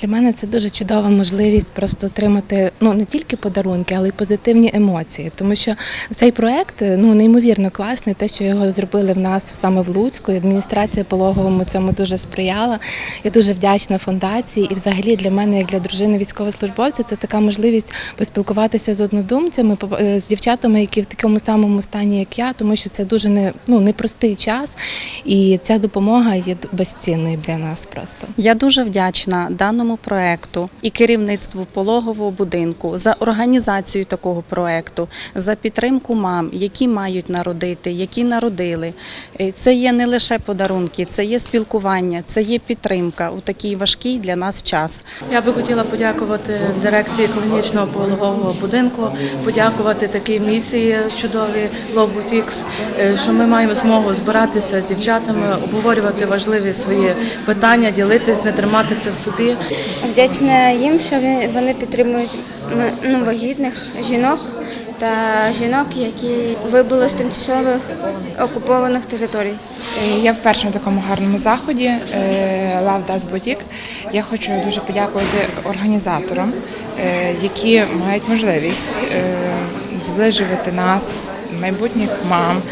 Для мене це дуже чудова можливість просто отримати ну не тільки подарунки, але й позитивні емоції. Тому що цей проект ну неймовірно класний. Те, що його зробили в нас саме в Луцьку, і адміністрація пологовому цьому дуже сприяла. Я дуже вдячна фундації. І, взагалі, для мене, як для дружини військовослужбовця, це така можливість поспілкуватися з однодумцями, е, з дівчатами, які в такому самому стані, як я, тому що це дуже не ну непростий час, і ця допомога є безцінною для нас просто. Я дуже вдячна даному проекту і керівництву пологового будинку за організацію такого проекту, за підтримку мам, які мають народити, які народили. Е, Це є не лише подарунки, це є спілкування, це є підтримка у такий важкий для нас час. Я би хотіла подякувати дирекції клінічного пологового будинку, подякувати такій місії чудовій Boutiques, е, що ми маємо змогу збиратися з дівчатами, обговорювати важливі свої питання, ділитись, не тримати це в собі. Вдячна їм, що вони- підтримують ну, вагітних жінок та жінок, які вибули з тимчасових окупованих територій. Е, Я вперше на такому гарному заході е, Love Does Boutique. Я хочу дуже подякувати організаторам, е, які мають можливість зближувати нас, майбутніх мам,